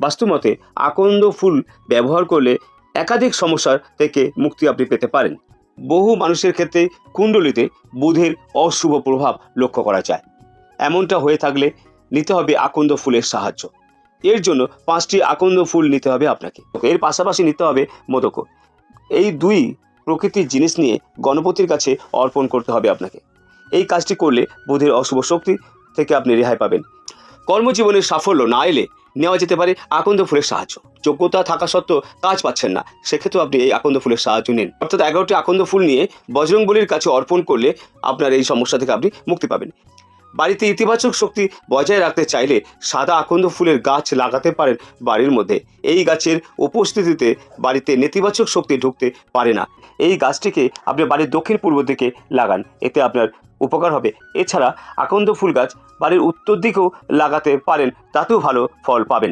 বাস্তুমতে আকন্দ ফুল ব্যবহার করলে একাধিক সমস্যার থেকে মুক্তি আপনি পেতে পারেন। বহু মানুষের ক্ষেত্রে কুণ্ডলিতে বুধের অশুভ প্রভাব লক্ষ্য করা যায়। এমনটা হয়ে থাকলে নিতে হবে আকন্দ ফুলের সাহায্য। এর জন্য পাঁচটি আকন্দ ফুল নিতে হবে আপনাকে। এর পাশাপাশি নিতে হবে মোদকও এই দুই প্রকৃতির জিনিস নিয়ে গণপতির কাছে অর্পণ করতে হবে আপনাকে। এই কাজটি করলে বুধের অশুভ শক্তি থেকে আপনি রেহাই পাবেন। কর্মজীবনের সাফল্য না এলে নেওয়া যেতে পারে আকন্দ ফুলের সাহায্য। যোগ্যতা থাকা সত্ত্বেও কাজ পাচ্ছেন না। সেক্ষেত্রেও আপনি এই আকন্দ ফুলের সাহায্য নিন। অর্থাৎ এগারোটি আকন্দ ফুল নিয়ে বজরংবলির কাছে অর্পণ করলে আপনার এই সমস্যা থেকে আপনি মুক্তি পাবেন। বাড়িতে ইতিবাচক শক্তি বজায় রাখতে চাইলে সাদা আকন্দ ফুলের গাছ লাগাতে পারেন বাড়ির মধ্যে। এই গাছের উপস্থিতিতে বাড়িতে নেতিবাচক শক্তি ঢুকতে পারে না। এই গাছটিকে আপনি বাড়ির দক্ষিণ পূর্ব দিকে লাগান। এতে আপনার উপকার হবে। এছাড়া আকন্দ ফুল গাছ বাড়ির উত্তর দিকেও লাগাতে পারেন, তাতেও ভালো ফল পাবেন।